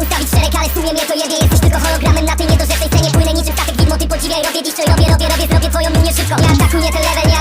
ustawić szereg, ale w sumie mnie to jebie Jesteś tylko hologramem na tej niedorzecznej scenie. Płynę niczym statek widmo, ty podziwiaj Robię dziś robię, robię, robię, zrobię twoją linię szybko. Nie atakuję ten level,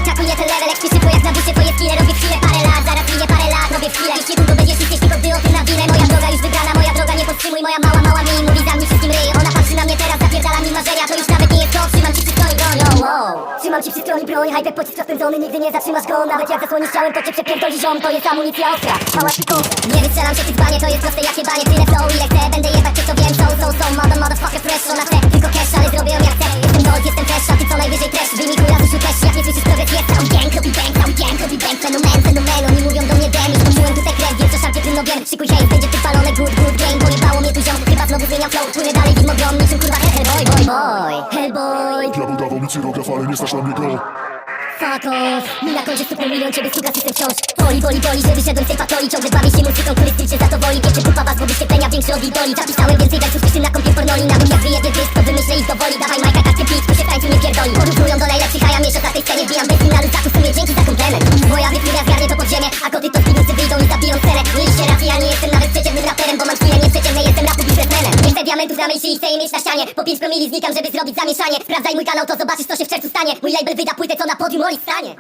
Trzymam ci przy stronie broń, hype pocisk rozpędzony Nigdy nie zatrzymasz go, nawet jak zasłonisz ciałem To cię przepierdoli ziom, to jest amunicja ostra. Mała szybko, nie wystrzelam się ty dzbanie. To jest proste jak się banie, tyle flow ile chcę. Będę jebać cię co wiem, so, so, so Mother, motherfucker, fresh, ona chce Tylko cash, ale zrobię ją jak chcę Jestem gold, jestem fresh, a ty co najwyżej trash Wyniku razu się też, jak nie słyszysz progres jest. Cały gang, robi bang, cały gang, robi bang. Fenomen, fenomen, oni mówią do mnie dem Już poczułem tutaj krew, wiem co szarpie tym wiem Szykuj hejs, będzie tu palone, good, good game Pojebało mnie tu ziom, chyba znowu zmieniam flow. Płynę dalej, widmo grom, niczym kurwa Hellboy, boy, boy, dawał mi cyrograf, ale nie stać na mnie go Fuck off. Mi na koncie milion, ciebie stuka system wciąż Boli, boli, boli, że wyszedłem z tej patoli Ciągle bawię się muzyką, turystycznie za to woli. Pierwszy kupa was, bo wyświetlenia większe od idoli Zapisałem więcej wersów, piszę na kompie pornoli. Nawet jak wyjebie dysk, to wymyślę ich do woli. Dawaj majka, kaskę pit, tu się w tańcu nie pierdoli. Porównują do najlepszych, a ja mieszam na tej scenie. Wbijam bez finalu, za w sumie dzięki za komplement. Moja wytwórnia zgarnie to podziemie A koty to zbigusy wyjdą i zabiją scenę Mieliście rację, ja nie jestem nawet przeciętnym raperem Bo mam diamentów na myśli i chcę je mieć na ścianie. Po 5 promili znikam, żeby zrobić zamieszanie. Sprawdzaj mój kanał, to zobaczysz co się w czerwcu stanie. Mój label wyda płytę, co na podium Oli stanie